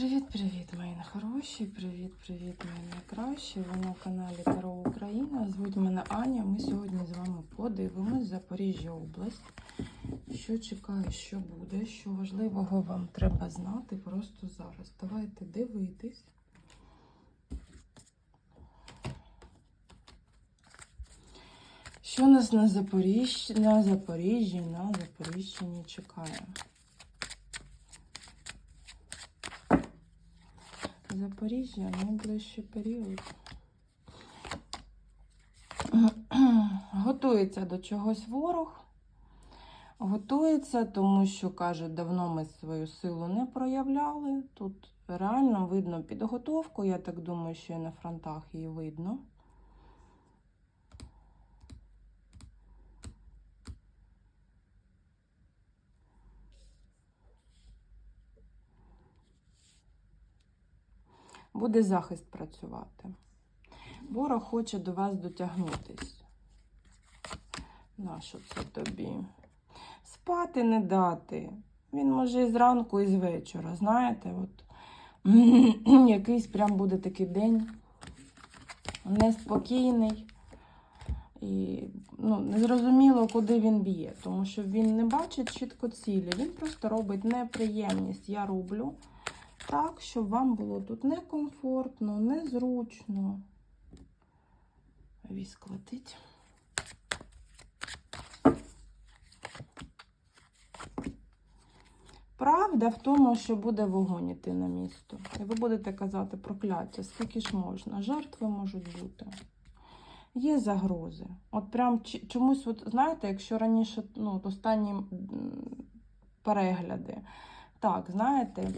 Привіт-привіт, мої хороші! Привіт-привіт, мої найкращі! Ви на каналі Таро Україна. Звуть мене Аня. Ми сьогодні з вами подивимось Запоріжжя область. Що чекає, що буде, що важливого вам треба знати просто зараз. Давайте дивитись. Що нас на Запоріжжі, на Запоріжжі, на Запоріжжі чекає? Запоріжжя найближчий період. Готується до чогось ворог. Готується, тому що, каже, давно ми свою силу не проявляли. Тут реально видно підготовку. Я так думаю, що і на фронтах її видно. Буде захист працювати. Ворог хоче до вас дотягнутись. Нащо це тобі? Спати не дати. Він може і зранку, і з вечора. Знаєте, от якийсь прям буде такий день неспокійний. І ну, незрозуміло, куди він б'є, тому що він не бачить чітко цілі. Він просто робить неприємність. Я роблю так, щоб вам було тут некомфортно, незручно. Віск летить. Правда в тому, що буде вогонь іти на місто. І ви будете казати прокляття, скільки ж можна. Жертви можуть бути. Є загрози. От прям чомусь, от, знаєте, якщо раніше ну, от останні перегляди, так, знаєте,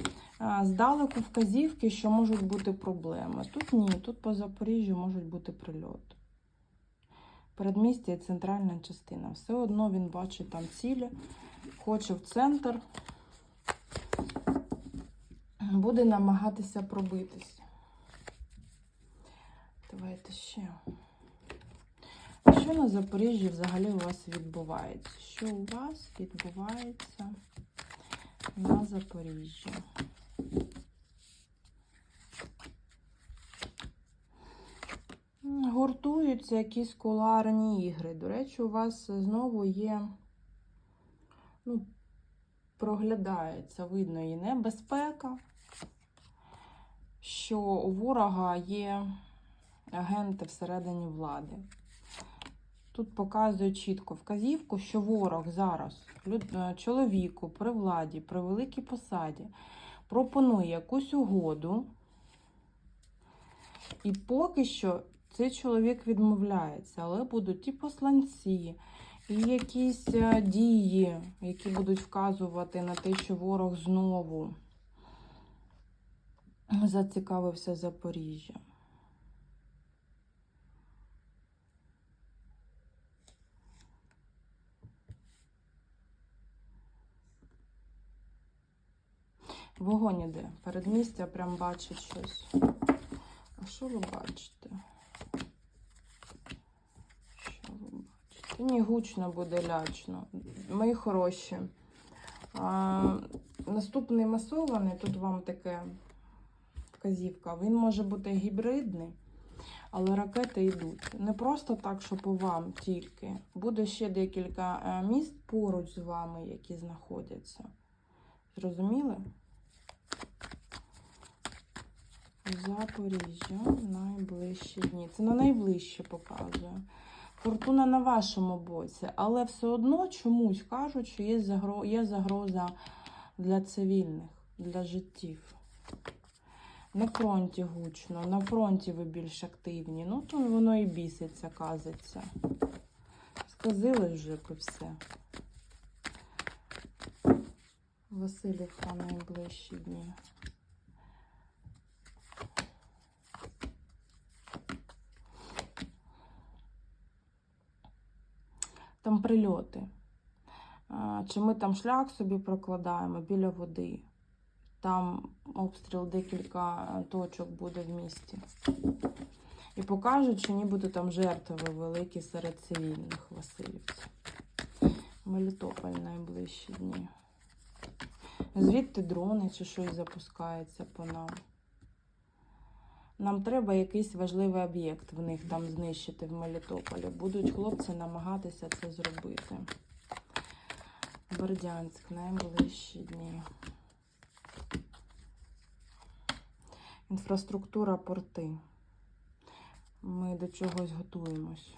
здалеку вказівки, що можуть бути проблеми. Тут ні, тут по Запоріжжю можуть бути прильоти. Передмістя і центральна частина. Все одно він бачить там цілі, хоче в центр, буде намагатися пробитися. Давайте ще. Що на Запоріжжі взагалі у вас відбувається? Що у вас відбувається на Запоріжжі? Гуртуються якісь кулуарні ігри. До речі, у вас знову є, ну, проглядається, видно і небезпека, що у ворога є агенти всередині влади. Тут показує чітко вказівку, що ворог зараз е, чоловіку при владі, при великій посаді пропонує якусь угоду, і поки що цей чоловік відмовляється, але будуть і посланці, і якісь е, дії, які будуть вказувати на те, що ворог знову зацікавився Запоріжжям. Вогонь іде. Передмістя прям бачить щось. А що ви бачите? Що ви бачите? Ні, гучно буде лячно. Мої хороші. А, наступний масований, тут вам таке вказівка. Він може бути гібридний, але ракети йдуть. Не просто так, що по вам тільки. Буде ще декілька е, міст поруч з вами, які знаходяться. Зрозуміли? Запоріжжя найближчі дні. Це на найближче показує. Фортуна на вашому боці, але все одно чомусь кажуть, що є, загро... є загроза для цивільних, для життів. На фронті гучно, на фронті ви більш активні. Ну, то воно і біситься, казиться. Сказили вже про все. Васильівка найближчі дні. Там прильоти. Чи ми там шлях собі прокладаємо біля води. Там обстріл декілька е, точок буде в місті. І покажуть, що нібито там жертви великі серед цивільних Васильівців. Мелітополь найближчі дні. Звідти дрони чи щось запускається по нам. Нам треба якийсь важливий об'єкт в них там знищити в Мелітополі. Будуть хлопці намагатися це зробити. Бердянськ, найближчі дні. Інфраструктура порти. Ми до чогось готуємось.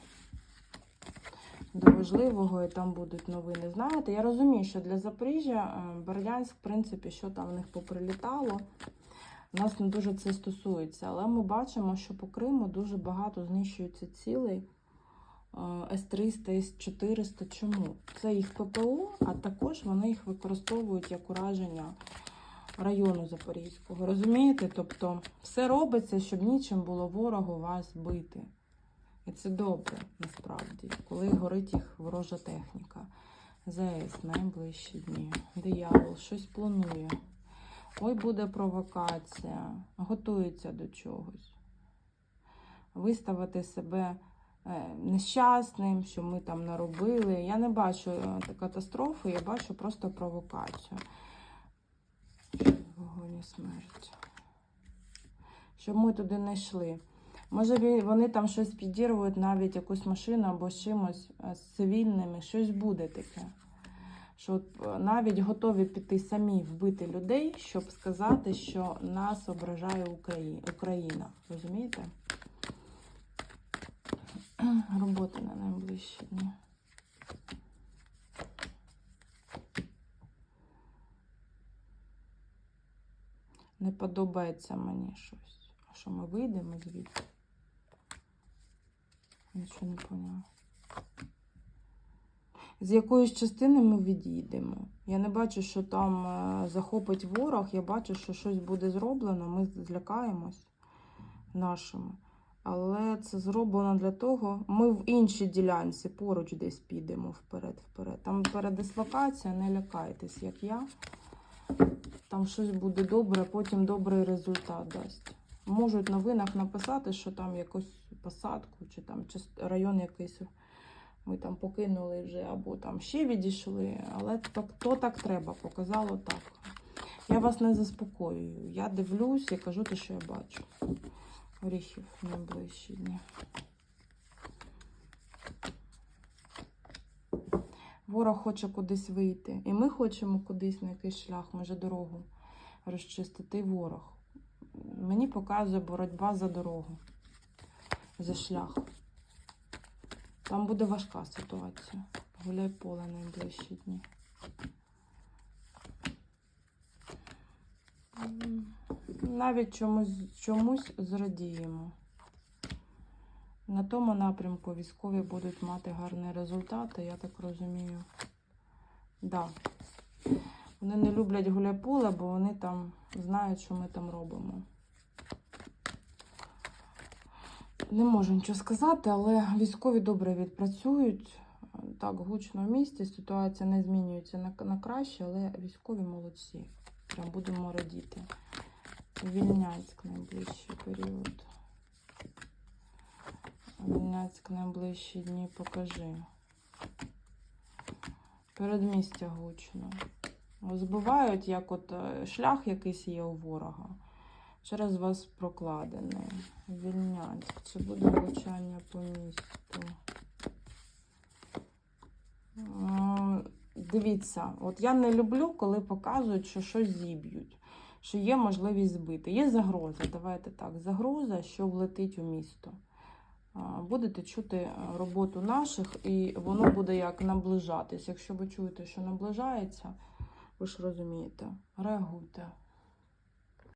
До важливого, і там будуть новини. Знаєте, я розумію, що для Запоріжжя е, Бердянськ, в принципі, що там в них поприлітало. Нас не дуже це стосується, але ми бачимо, що по Криму дуже багато знищується цілей е, С-300, С-400. Чому? Це їх ППО, а також вони їх використовують як ураження району Запорізького. Розумієте? Тобто все робиться, щоб нічим було ворогу вас бити. І це добре, насправді, коли горить їх ворожа техніка. ЗС найближчі дні. Диявол щось планує. Ой, буде провокація, готується до чогось. Виставити себе е, нещасним, що ми там наробили. Я не бачу е, катастрофи, я бачу просто провокацію. Вогонь смерть. Щоб ми туди не йшли. Може, вони там щось підірвують, навіть якусь машину або чимось е, з цивільними, щось буде таке. Що е, навіть готові піти самі вбити людей, щоб сказати, що нас ображає Україна. Розумієте? Робота на найближчі дні. Не подобається мені щось. А що ми вийдемо звідси? Нічого не поняла. З якоїсь частини ми відійдемо. Я не бачу, що там е, захопить ворог. Я бачу, що щось буде зроблено. Ми злякаємось нашими. Але це зроблено для того. Ми в іншій ділянці поруч десь підемо вперед-вперед. Там передислокація, не лякайтесь, як я. Там щось буде добре, потім добрий результат дасть. Можуть новинах написати, що там якусь посадку, чи там район якийсь ми там покинули вже, або там ще відійшли, але так, то так треба, показало так. Я вас не заспокоюю. Я дивлюсь і кажу те, що я бачу. Оріхів найближчі дні. Ворог хоче кудись вийти. І ми хочемо кудись на якийсь шлях, може дорогу розчистити. І ворог. Мені показує боротьба за дорогу, за шлях. Там буде важка ситуація. Гуляй поле найближчі дні. Навіть чомусь, чомусь зрадіємо. На тому напрямку військові будуть мати гарні результати, я так розумію. Да. Вони не люблять гуляй-поле, бо вони там знають, що ми там робимо. Не можу нічого сказати, але військові добре відпрацюють. Так, гучно в місті, ситуація не змінюється на, на краще, але військові молодці. Прям будемо радіти. Вільнянськ найближчий період. Вільнянськ найближчі дні покажи. Передмістя гучно. Збивають, як от е, шлях якийсь є у ворога. Через вас прокладений. Вільнянськ. Чи буде влучання по місту? Дивіться, от я не люблю, коли показують, що щось зіб'ють, що є можливість збити. Є загроза, давайте так, загроза, що влетить у місто. Будете чути е, роботу наших, і воно буде як наближатись. Якщо ви чуєте, що наближається, ви ж розумієте, реагуйте.